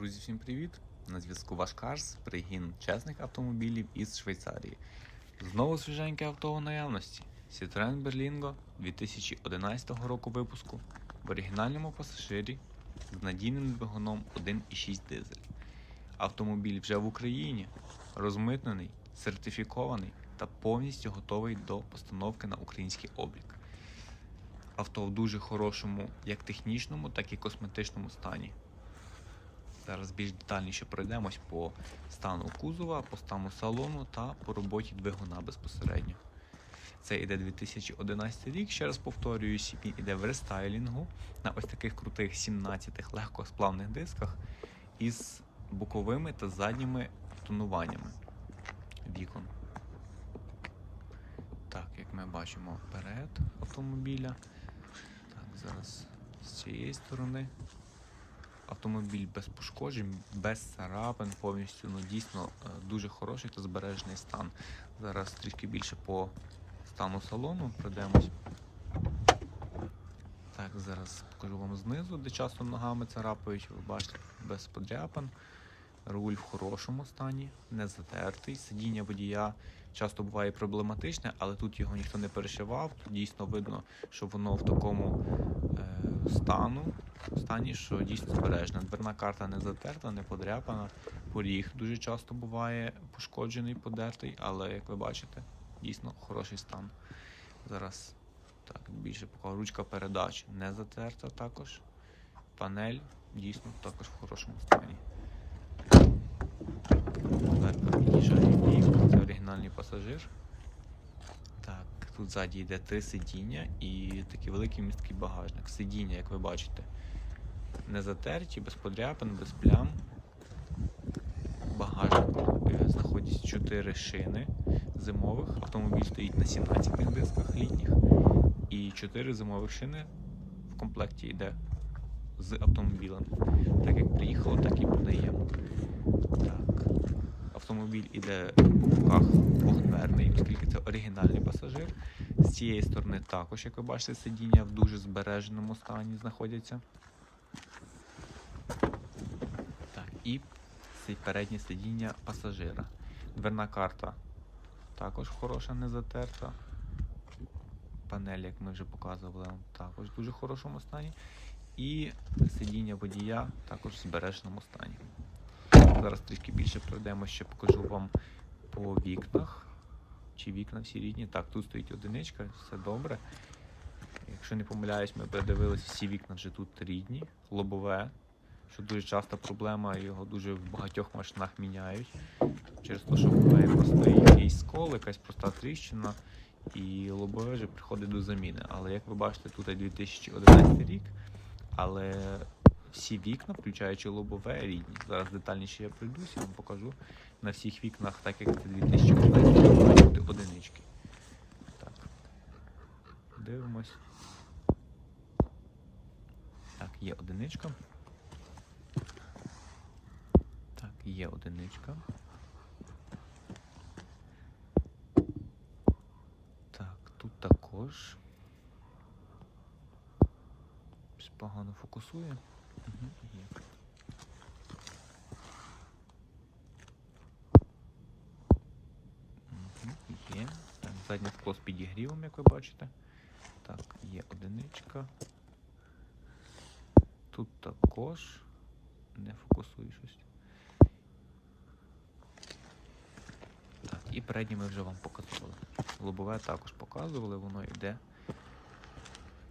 Друзі, всім привіт! На зв'язку ваш Карс, пригін чесних автомобілів із Швейцарії. Знову свіженьке авто у наявності. Citroen Berlingo 2011 року випуску в оригінальному пасажирі з надійним двигуном 1,6 дизель. Автомобіль вже в Україні, розмитнений, сертифікований та повністю готовий до постановки на український облік. Авто в дуже хорошому як технічному, так і косметичному стані. Зараз більш детальніше пройдемось по стану кузова, по стану салону та по роботі двигуна безпосередньо. Це іде 2011 рік, ще раз повторююсь, він іде в рестайлінгу на ось таких крутих 17 легкосплавних дисках із боковими та задніми тонуваннями вікон. Так, як ми бачимо перед автомобіля. Так, зараз з цієї сторони. Автомобіль без пошкоджень, без царапин, повністю ну, дійсно е, дуже хороший та збережений стан. Зараз трішки більше по стану салону пройдемось. Так, зараз покажу вам знизу, де часто ногами царапають, ви бачите, без подряпин. Руль в хорошому стані, не затертий. Сидіння водія часто буває проблематичне, але тут його ніхто не перешивав. Тут дійсно видно, що воно в такому е, стану, стані, що дійсно збережена. Дверна карта не затерта, не подряпана. Поріг дуже часто буває пошкоджений, подертий, але як ви бачите, дійсно хороший стан. Зараз так більше покажу. Ручка передач не затерта також. Панель дійсно також в хорошому стані. Під'їжджає це оригінальний пасажир. Так, тут ззаді йде три сидіння і такий великий місткий багажник. Сидіння, як ви бачите, не затерті, без подряпин, без плям. В багажнику е, знаходяться 4 шини зимових. Автомобіль стоїть на 17 дисках літніх. І 4 зимових шини в комплекті йде з автомобілем. Так як приїхало, так і подаємо. Так. Автомобіль іде в руках двохдверний, оскільки це оригінальний пасажир. З цієї сторони також, як ви бачите, сидіння в дуже збереженому стані знаходяться. Так, і переднє сидіння пасажира. Дверна карта також хороша, не затерта. Панель, як ми вже показували, також в дуже хорошому стані. І сидіння водія також в збереженому стані. Зараз трішки більше пройдемо, ще покажу вам по вікнах. Чи вікна всі рідні? Так, тут стоїть одиничка, все добре. Якщо не помиляюсь, ми передивилися, всі вікна вже тут рідні, лобове, що дуже часта проблема, його дуже в багатьох машинах міняють. Через те, що буває просто якийсь скол, якась проста тріщина, і лобове вже приходить до заміни. Але як ви бачите, тут і 2011 рік, але всі вікна, включаючи лобове, рідні. Зараз детальніше я пройдусь і вам покажу на всіх вікнах, так як це 2011 рік, мають бути одинички. Так. Дивимось. Так, є одиничка. Так, є одиничка. Так, тут також. Погано фокусує. Заднє скло з підігрівом, як ви бачите. Так, є одиничка. Тут також не фокусує щось. Так, і переднє ми вже вам показували. Лобове також показували, воно йде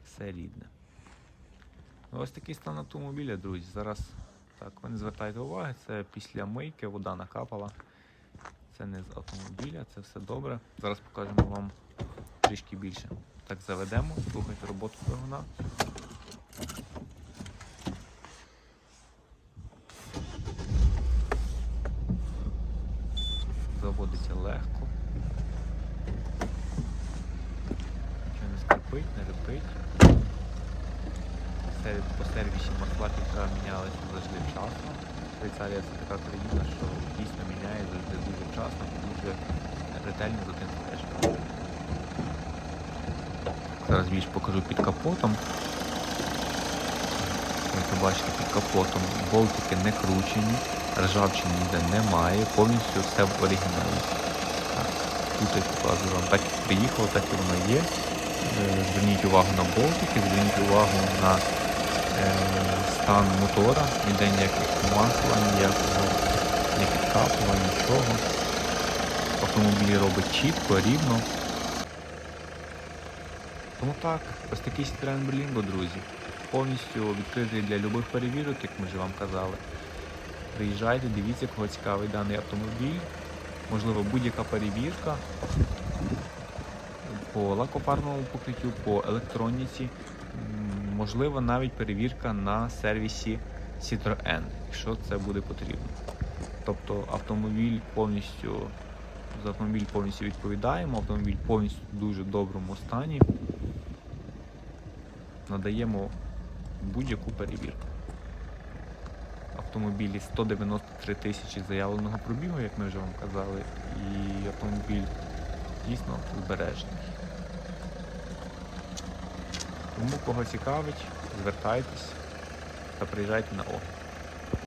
все рідне. Ось такий стан автомобіля, друзі. Зараз так, ви не звертайте уваги, це після мийки, вода накапала. Це не з автомобіля, це все добре. Зараз покажемо вам трішки більше. Так, заведемо, слухайте роботу двигуна. Заводиться легко. Нічого не скрипить, не репить. По сервісі масла фільтра мінялися завжди вчасно. Швейцарія це така країна, що дійсно міняє завжди дуже вчасно дуже ретельно за тим стежить. Зараз більш покажу під капотом. Ось ви бачите, під капотом болтики не кручені, ржавчини ніде немає, повністю все в оригіналі. Тут я показую вам так як приїхало, так і воно є. Е, Зверніть увагу на болтики, зверніть увагу на стан мотора, ніде ніяких масла, ніякого не підкапува, нічого. Автомобіль робить чітко, рівно. Тому так, ось такий Citroen Berlingo, друзі. Повністю відкритий для любих перевірок, як ми вже вам казали. Приїжджайте, дивіться, кого цікавий даний автомобіль. Можливо, будь-яка перевірка по лакофарбовому покриттю, по електроніці. Можливо, навіть перевірка на сервісі Citroen, якщо це буде потрібно. Тобто автомобіль повністю за автомобіль повністю відповідаємо, автомобіль повністю в дуже доброму стані. Надаємо будь-яку перевірку. Автомобілі 193 тисячі заявленого пробігу, як ми вже вам казали, і автомобіль дійсно збережений. Тому кого цікавить, звертайтесь та приїжджайте на огляд.